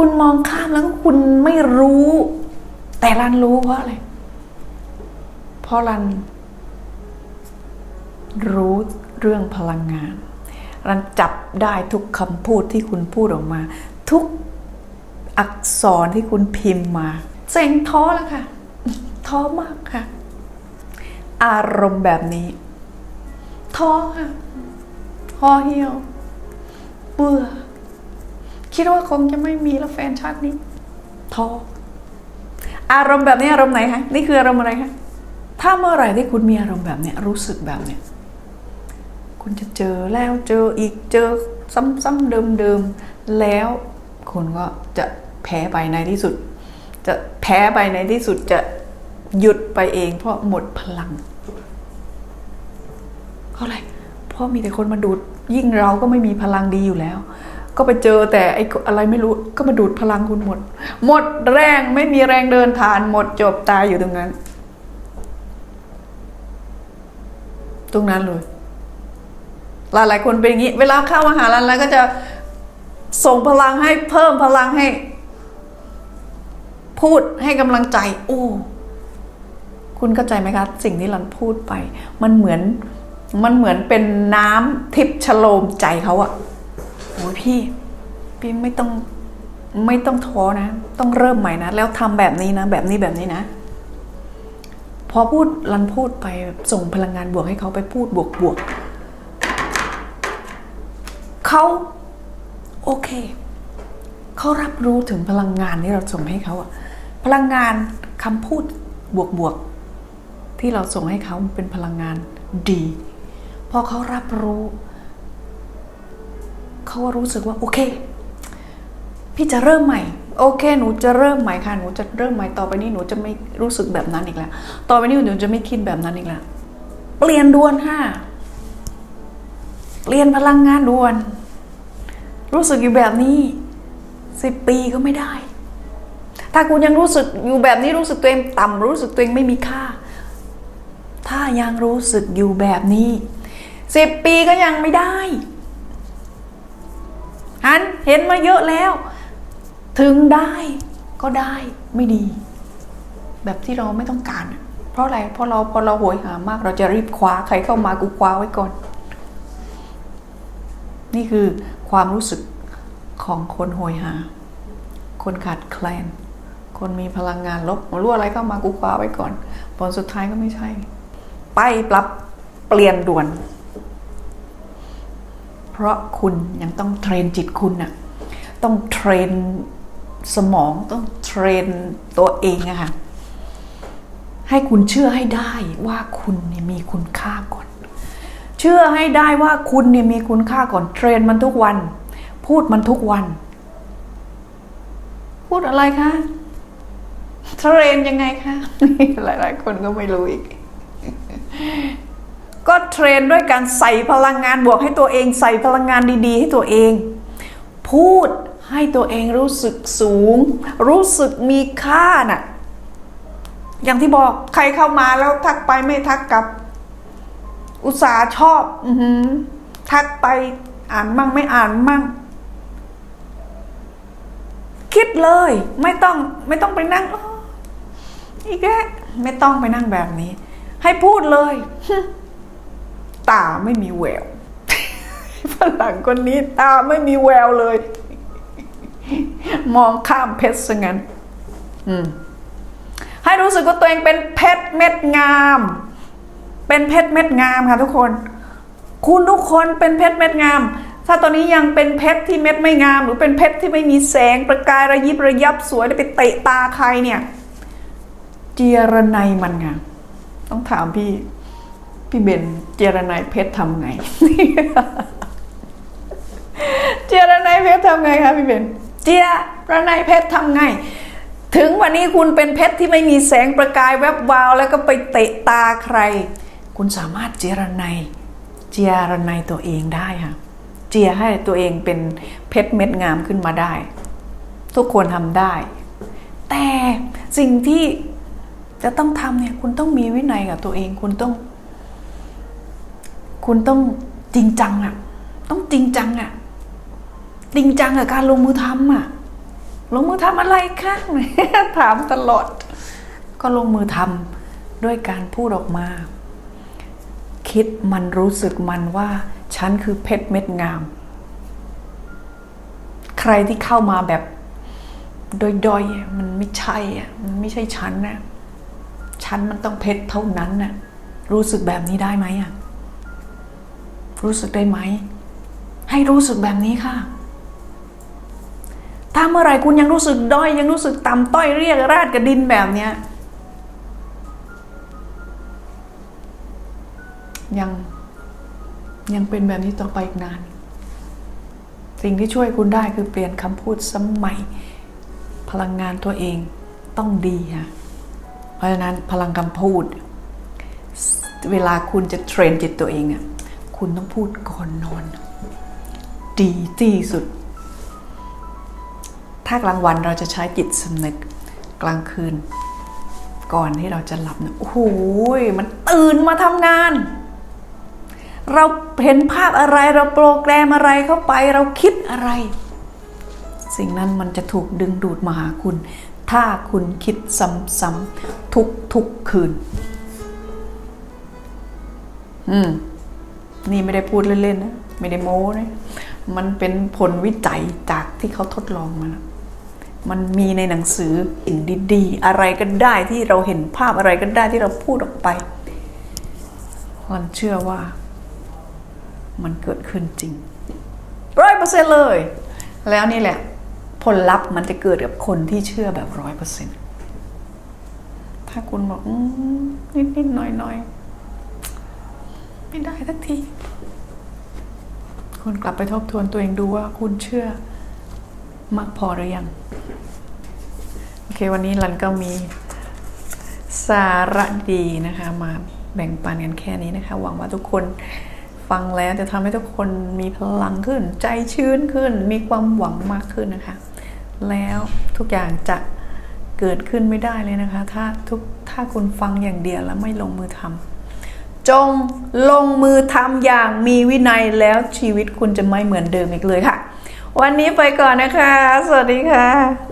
คุณมองข้ามแล้วก็คุณไม่รู้ แต่รันรู้เพราะอะไร เพราะรัน รู้เรื่องพลังงาน รันจับได้ทุกคำพูดที่คุณพูดออกมา ทุกอักษรที่คุณพิมพ์มาเซ็งท้อแล้วค่ะ ท้อมากค่ะ อารมณ์แบบนี้ ท้อค่ะห่อเหี่ยว เบื่อ คิดว่าคงจะไม่มีแล้วแฟนชาตินี้ท้ออารมณ์แบบนี้อารมณ์ไหนคะนี่คืออารมณ์อะไรคะถ้าเมื่อไหร่ที่คุณมีอารมณ์แบบเนี้ยรู้สึกแบบเนี้ยคุณจะเจอแล้วเจออีกเจอซ้ำๆเดิมๆแล้วคุณก็จะแพ้ไปในที่สุด จะแพ้ไปในที่สุดจะหยุดไปเองเพราะหมดพลังเพราะอะไรเพราะมีแต่คนมาดูดยิ่งเราก็ไม่มีพลังดีอยู่แล้ว ก็ไปเจอแต่ไอ้อะไรไม่รู้ก็มาดูดพลังคุณหมด หมดแรงไม่มีแรงเดินทานหมดจบตายอยู่ตรงนั้น ตรงนั้นเลยหลายหลายคนเป็นอย่างนี้ เวลาเข้ามาหาลันแล้วก็จะส่งพลังให้เพิ่มพลังให้ พูดให้กำลังใจโอ้คุณเข้าใจไหมคะ สิ่งที่รันพูดไป มันเหมือนมันเหมือนเป็นน้ำทิพย์ชโลมใจเขาอะ ยพี่ พี่ไม่ต้องไม่ต้องท้อนะ ต้องเริ่มใหม่นะ แล้วทำแบบนี้นะ แบบนี้แบบนี้นะ พอพูดรันพูดไปส่งพลังงานบวกให้เขาไปพูดบวกบวกเขาโอเคเขารับรู้ถึงพลังงานที่เราส่งให้เขาอะพลังงานคำพูดบวกบวกที่เราส่งให้เขาเป็นพลังงานดี พอเขารับรู้ เขารู้สึกว่าโอเค พี่จะเริ่มใหม่ โอเค หนูจะเริ่มใหม่ค่ะ หนูจะเริ่มใหม่ต่อไปนี้หนูจะไม่รู้สึกแบบนั้นอีกแล้ว ต่อไปนี้หนูจะไม่คิดแบบนั้นอีกแล้ว เปลี่ยนด่วนค่ะ เปลี่ยนพลังงานด่วน รู้สึกอยู่แบบนี้สิบปีก็ไม่ได้ ถ้าคุณยังรู้สึกอยู่แบบนี้รู้สึกตัวเองต่ำรู้สึกตัวเองไม่มีค่า ถ้ายังรู้สึกอยู่แบบนี้สิบปีก็ยังไม่ได้ หันเห็นมาเยอะแล้ว ถึงได้ก็ได้ไม่ดี แบบที่เราไม่ต้องการ เพราะอะไรเพราะเราพอเราโหยหามาก เราจะรีบคว้าใครเข้ามากูคว้าไว้ก่อน นี่คือความรู้สึกของคนโหยหา คนขาดแคลน คนมีพลังงานลบรู้อะไรเข้ามากูคว้าไว้ก่อน ผลสุดท้ายก็ไม่ใช่ ไปปรับเปลี่ยนด่วน เพราะคุณยังต้องเทรนจิตคุณน่ะต้องเทรนสมองต้องเทรนตัวเองอะค่ะให้คุณเชื่อให้ได้ว่าคุณเนี่ยมีคุณค่าก่อน เชื่อให้ได้ว่าคุณเนี่ยมีคุณค่าก่อน เทรนมันทุกวัน พูดมันทุกวัน พูดอะไรคะเทรนยังไงคะหลายๆคนก็ไม่รู้อีก ก็เทรนด้วยการใส่พลังงานบวกให้ตัวเอง ใส่พลังงานดีๆ ให้ตัวเอง พูดให้ตัวเองรู้สึกสูง รู้สึกมีค่าน่ะอย่างที่บอกใครเข้ามาแล้วทักไปไม่ทักกลับ อุตส่าห์ชอบอืทักไปอ่านมั่งไม่อ่านมั่ง คิดเลย ไม่ต้องไม่ต้องไปนั่งอีกแล้วไม่ต้องไปนั่งแบบนี้ ให้พูดเลย ตาไม่มีแววฝรั่งคนนี้ตาไม่มีแววเลย มองข้ามเพชรซะงั้นให้รู้สึกว่าตัวเองเป็นเพชรเม็ดงาม เป็นเพชรเม็ดงามค่ะทุกคน คุณทุกคนเป็นเพชรเม็ดงาม ถ้าตอนนี้ยังเป็นเพชรที่เม็ดไม่งาม หรือเป็นเพชรที่ไม่มีแสงประกายระยิบระยับสวยแล้ไปเตะตาใครเนี่ย เจียรนัยมันไงต้องถามพี่ พี่เบนเจรนายเพชรทำไง เจรนายเพชรทำไงคะพี่เบนเจรนายเพชรทำไง ถึงวันนี้คุณเป็นเพชรที่ไม่มีแสงประกายแวบวาว แล้วก็ไปเตะตาใคร คุณสามารถเจรนายเจรนายตัวเองได้ค่ะ เจียให้ตัวเองเป็นเพชรเม็ดงามขึ้นมาได้ ทุกคนทำได้ แต่สิ่งที่จะต้องทำเนี่ยคุณต้องมีวินัยกับตัวเอง คุณต้อง คุณต้องจริงจังอะ่ะต้องจริงจังอะ่ะจริงจังกับการลงมือทำอะลงมือทำอะไรคะถามตลอด ก็ลงมือทำด้วยการพูดออกมา คิดมันรู้สึกมันว่า ฉันคือเพชรเม็ดงาม ใครที่เข้ามาแบบดอยๆอะมันไม่ใช่อะมันไม่ใช่ฉันนะฉันมันต้องเพชรเท่านั้นน่ะรู้สึกแบบนี้ได้ไหมอะ รู้สึกได้ไหม ให้รู้สึกแบบนี้ค่ะ ถ้าเมื่อไรคุณยังรู้สึกด้อยยังรู้สึกต่ำต้อยเรียกราดกับดินแบบเนี้ยยังยังเป็นแบบนี้ต่อไปอีกนาน สิ่งที่ช่วยคุณได้คือเปลี่ยนคำพูดสมัย พลังงานตัวเองต้องดีค่ะ เพราะฉะนั้นพลังคำพูด เวลาคุณจะเทรนจิตตัวเองอะ คุณต้องพูดก่อนนอน ดีที่สุด ถ้ากลางวันเราจะใช้จิตสำนึกกลางคืน ก่อนที่เราจะหลับเนี่ยโอ้โหมันตื่นมาทำงาน เราเห็นภาพอะไรเราโปรแกรมอะไรเข้าไปเราคิดอะไร สิ่งนั้นมันจะถูกดึงดูดมาหาคุณ ถ้าคุณคิดซ้ำๆทุกๆคืน อืม นี่ไม่ได้พูดเล่นๆนะไม่ได้โม้นะมันเป็นผลวิจัยจากที่เขาทดลองมานะมันมีในหนังสือสิ่งดีๆ อะไรก็ได้ที่เราเห็นภาพอะไรก็ได้ที่เราพูดออกไปมันเชื่อว่า มันเกิดขึ้นจริงร้อยเปอร์เซ็นเลย แล้วนี่แหละ ผลลัพธ์มันจะเกิดกับคนที่เชื่อแบบร้อยเปอร์เซ็นถ้าคุณบอกนิดนิดๆหน่อยหน่อยๆ ไม่ได้สักที คุณกลับไปทบทวนตัวเองดูว่าคุณเชื่อมากพอหรือยัง โอเค วันนี้ลันก็มีสาระดีนะคะ มาแบ่งปันกันแค่นี้นะคะ หวังว่าทุกคนฟังแล้วจะทำให้ทุกคนมีพลังขึ้น ใจชื้นขึ้น มีความหวังมากขึ้นนะคะ แล้วทุกอย่างจะเกิดขึ้นไม่ได้เลยนะคะ ถ้าทุกถ้าคุณฟังอย่างเดียวแล้วไม่ลงมือทำ จงลงมือทำอย่างมีวินัยแล้วชีวิตคุณจะไม่เหมือนเดิมอีกเลยค่ะ วันนี้ไปก่อนนะคะ สวัสดีค่ะ